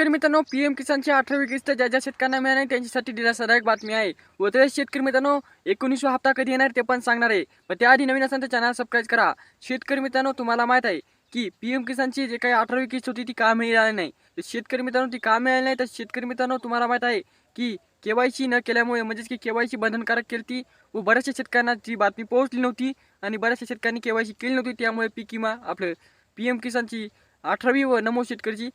शेतकरी मित्रांनो P M किसानची अठरावी किस्त ज्या ज्या शेतकऱ्यांना मिळणार नाही त्यांच्यासाठी दिलासादायक बातमी आहे. व ते शेतकरी मित्रांनो एकोणीसवा हप्ता कधी येणार ते पण सांगणार आहे. पण त्याआधी नवीन असेल तर चॅनल सबस्क्राईब करा. शेतकरी मित्रांनो तुम्हाला माहीत आहे की पी एम किसानची जे काही अठरावी किस्त होती ती का मिळाली नाही. तर शेतकरी मित्रांनो ती का मिळाली नाही. तर शेतकरी मित्रांनो तुम्हाला माहीत आहे की के वाय सी न केल्यामुळे म्हणजेच की के वाय सी बंधनकारक केली ती व बऱ्याचशा शेतकऱ्यांना ती बातमी पोहोचली नव्हती आणि बऱ्याचशा शेतकऱ्यांनी के वाय सी केली नव्हती. त्यामुळे पीक विमा आपलं पी एम किसानची अठरावी व नमो शेतकरीची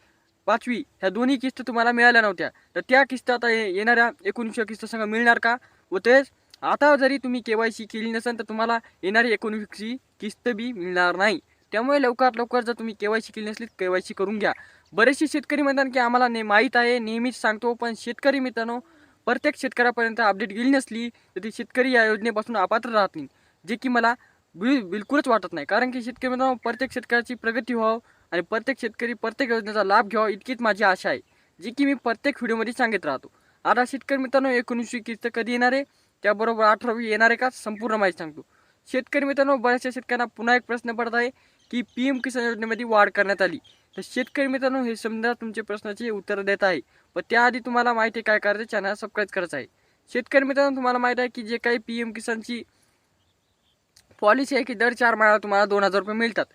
पाचवी. ह्या दोन्ही किस्त तुम्हाला मिळाल्या नव्हत्या. तर त्या किस्त आता येणाऱ्या एकोणीसशे किस्त संघ मिळणार का? व तेच आता जरी तुम्ही के वाय सी केली नसेल तर तुम्हाला येणारी एकोणवीसची किस्त बी मिळणार नाही. त्यामुळे लवकरात लवकर जर तुम्ही के वाय सी केली नसली के वाय सी करून घ्या. बरेचसे शेतकरी म्हणतात की आम्हाला ने माहीत आहे नेहमीच सांगतो पण शेतकरी मित्रांनो प्रत्येक शेतकऱ्यापर्यंत अपडेट गेली नसली तर ते शेतकरी या योजनेपासून अपात्र राहतील जे की मला बिल बिलकुलच वाटत नाही. कारण की शेतकरी मित्रांनो प्रत्येक शेतकऱ्याची प्रगती व्हावं आणि प्रत्येक शेतकरी प्रत्येक योजनेचा लाभ घ्यावा इतकीच माझी आशा आहे जी की मी प्रत्येक व्हिडिओमध्ये सांगत राहतो. आता शेतकरी मित्रांनो एकोणीसशे किस्त कधी येणार आहे? त्याबरोबर अठरावी येणार आहे का? संपूर्ण माहिती सांगतो. शेतकरी मित्रांनो बऱ्याचशा शेतकऱ्यांना पुन्हा एक प्रश्न पडत आहे की पी एम किसान योजनेमध्ये वाढ करण्यात आली. तर शेतकरी मित्रांनो हे समजा तुमच्या प्रश्नाचे उत्तर देत आहे. पण त्याआधी तुम्हाला माहिती आहे काय करायचं? चॅनल सबस्क्राईब करायचं आहे. शेतकरी मित्रांनो तुम्हाला माहिती आहे की जे काही पी एम किसानची पॉलिसी आहे की दर चार महिन्याला तुम्हाला दोन हजार रुपये मिळतात.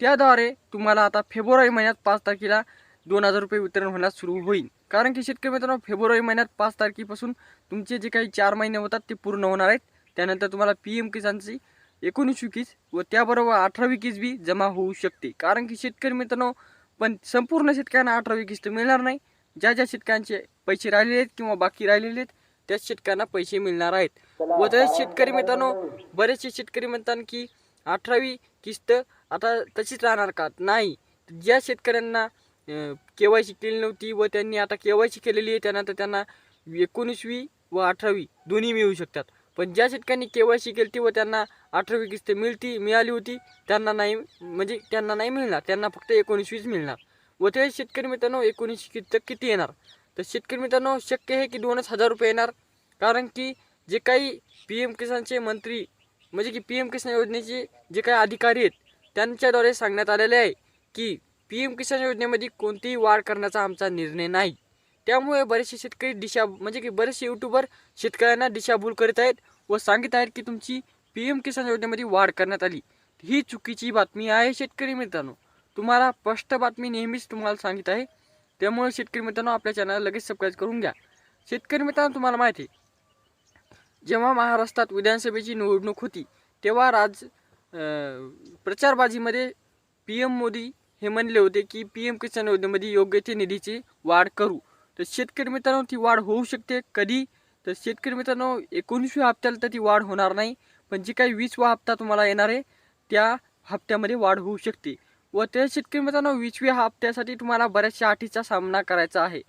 त्याद्वारे तुम्हाला आता फेब्रुवारी महिन्यात पाच तारखेला दोन हजार रुपये वितरण होण्यास सुरू होईल. कारण की शेतकरी मित्रांनो फेब्रुवारी महिन्यात पाच तारखेपासून तुमचे जे काही चार महिने होतात ते पूर्ण होणार आहेत. त्यानंतर तुम्हाला पी एम किसानची एकोणीसवी किस व त्याबरोबर अठरावी किस बी जमा होऊ शकते. कारण की शेतकरी मित्रांनो पण संपूर्ण शेतकऱ्यांना अठरावी किस्त मिळणार नाही. ज्या ज्या शेतकऱ्यांचे पैसे राहिलेले आहेत किंवा बाकी राहिलेले आहेत त्याच शेतकऱ्यांना पैसे मिळणार आहेत. व तसेच शेतकरी मित्रांनो बरेचसे शेतकरी म्हणतात की अठरावी किस्त आता तशीच राहणार का? नाही. ज्या शेतकऱ्यांना के वाय सी केली नव्हती व त्यांनी आता के वाय सी केलेली आहे त्यांना तर त्यांना एकोणीसवी व अठरावी दोन्ही मिळू शकतात. पण ज्या शेतकऱ्यांनी के वाय सी केली ती व त्यांना अठरावी किस्त मिळती मिळाली होती त्यांना नाही म्हणजे त्यांना नाही मिळणार. त्यांना फक्त एकोणीसवीच मिळणार. व ते शेतकरी मित्रांनो एकोणीस किस्त किती येणार? तर शेतकरी मित्रांनो शक्य आहे की दोनच हजार रुपये येणार. कारण की जे काही पी एम किसानचे मंत्री म्हणजे की पी एम किसान योजनेचे जे काही अधिकारी आहेत त्यांच्याद्वारे सांगण्यात आलेले आहे की पी एम किसान योजनेमध्ये कोणतीही वाढ करण्याचा आमचा निर्णय नाही. त्यामुळे बरेचसे शेतकरी दिशा म्हणजे की बरेचसे यूट्यूबर शेतकऱ्यांना दिशाभूल करीत आहेत व सांगित आहेत की तुमची पी एम किसान योजनेमध्ये वाढ करण्यात आली. ही चुकीची बातमी आहे शेतकरी मित्रांनो. तुम्हाला स्पष्ट बातमी नेहमीच तुम्हाला सांगित आहे. त्यामुळे शेतकरी मित्रांनो आपल्या चॅनलला लगेच सबस्क्राईब करून घ्या. शेतकरी मित्रांनो तुम्हाला माहिती आहे जेव्हा महाराष्ट्रात विधानसभेची निवडणूक होती तेव्हा राज प्रचारबाजीमध्ये पी एम मोदी हे म्हणले होते की पी एम किसान योजनेमध्ये योग्य ते निधीची वाढ करू. तर शेतकरी मित्रांनो ती वाढ होऊ शकते. कधी? तर शेतकरी मित्रांनो एकोणीसव्या हप्त्याला तर ती वाढ होणार नाही पण जी काही वीसवा हप्ता तुम्हाला येणार आहे त्या हप्त्यामध्ये वाढ होऊ शकते. व त्या शेतकरी मित्रांनो वीसव्या हप्त्यासाठी तुम्हाला बऱ्याचशा अटीचा सामना करायचा आहे.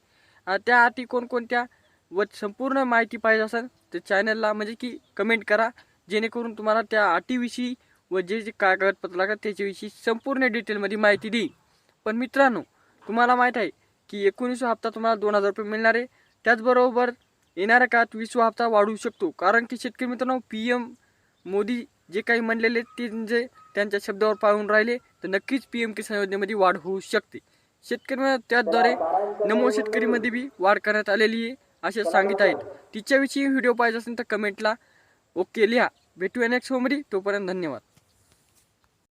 त्या अटी कोणकोणत्या? व संपूर्ण माहिती पाहिजे असेल तर चॅनलला म्हणजे की कमेंट करा. जेणेकरून तुम्हाला त्या अटीविषयी व जे जे कागदपत्र लागतात त्याच्याविषयी संपूर्ण डिटेलमध्ये माहिती देईल पण मित्रांनो तुम्हाला माहीत आहे की एकोणीसवा हप्ता तुम्हाला दोन हजार रुपये मिळणार आहे. त्याचबरोबर येणाऱ्या काळात वीसवा हप्ता वाढू शकतो. कारण की शेतकरी मित्रांनो पी एम मोदी जे काही म्हणलेले ते जे त्यांच्या शब्दावर पाळून राहिले तर नक्कीच पी एम किसान योजनेमध्ये वाढ होऊ शकते. शेतकरी त्याद्वारे नमो शेतकरीमध्ये बी वाढ करण्यात आलेली आहे. असे सांगित आहेत. तिच्याविषयी व्हिडिओ पाहिजे असेल तर कमेंटला ओके लिहा. भेटूया नेक्स्टमध्ये तोपर्यंत धन्यवाद.